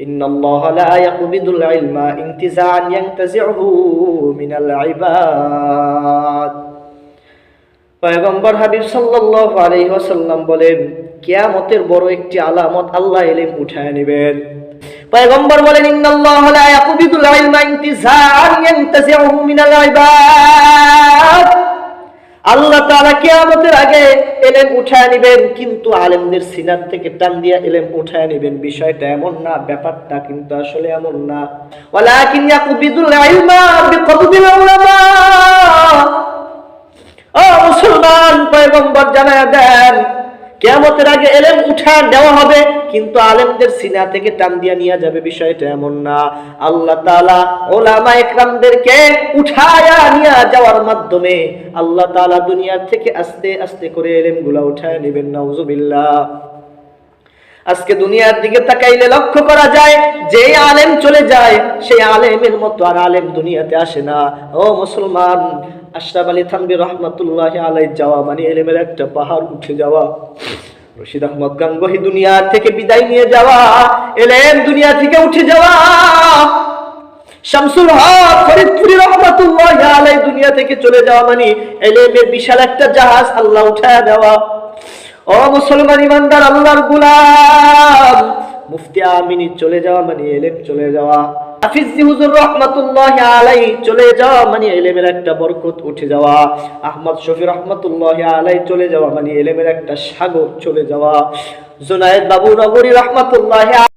إن الله لا يقبض العلم انتزاعا ينتزعه من العباد পয়গম্বর হাবিব সাল্লাল্লাহু আলাইহি ওয়াসাল্লাম বলেন কিয়ামতের বড় একটি আলামত আল্লাহ ইলম উঠায় নেবেন পয়গম্বর বলেন ইন্নাল্লাহ লা ইয়াকবিদুল ইলমা ইনতিজাআন ইয়ানতাজিউহু মিনাল ইবাদ আল্লাহ তাআলা কিয়ামতের আগে এলেম উঠায় নেবেন, কিন্তু আলেমদের সিনার থেকে টান দিয়া এলেম উঠায় নেবেন। বিষয়টা এমন না, ব্যাপারটা কিন্তু আসলে এমন না। ওয়ালাকিন ইয়াকবিদুল ইলমা বিকবদিল উলামা। ও মুসলমান, পয়গম্বর জানায় দেন, কেয়ামতের আগে এলেম উঠায় দেওয়া হবে। কিন্তু আলেমদের সিনা থেকে টান দিয়া নিয়ে যাবে, বিষয়টা এমন না। আল্লাহ তাআলা ওলামা একরামদেরকে উঠায়া নিয়ে যাওয়ার মাধ্যমে আল্লাহ তাআলা দুনিয়ার থেকে আস্তে আস্তে করে এলেমগুলা উঠায় নেবেন, নাউজুবিল্লাহ। আজকে দুনিয়ার দিকে তাকাইলে লক্ষ্য করা যায় যে আলেম চলে যায়, সেই আলেমের মতো আর আলেম দুনিয়াতে আসে না। ও মুসলমান, আশরাফ আলী থানবি রহমতুল্লাহ আলাই যাওয়া মানে এলেমের একটা পাহাড় উঠে যাওয়া। রশিদ আহমদ গাঙ্গহি দুনিয়া থেকে বিদায় নিয়ে যাওয়া এলেম দুনিয়া থেকে উঠে যাওয়া। শামসুল হক ফরিদপুরি আলাই দুনিয়া থেকে চলে যাওয়া মানে এলেমের বিশাল একটা জাহাজ আল্লাহ উঠায় দেওয়া। ও মুসলমান ইমানদার, আল্লাহর গুলাম, মুফতি আমিনী চলে যাওয়া মানে এলেম চলে যাওয়া। হাফিজি হুজুর রহমাতুল্লাহ আলাই চলে যাওয়া মানে এলেমের একটা বরকত উঠে যাওয়া। আহমদ শফি রহমাতুল্লাহ আলাই চলে যাওয়া মানে এলেমের একটা সাগর চলে যাওয়া। জুনায়েদ বাবু নগরী রহমাতুল্লাহ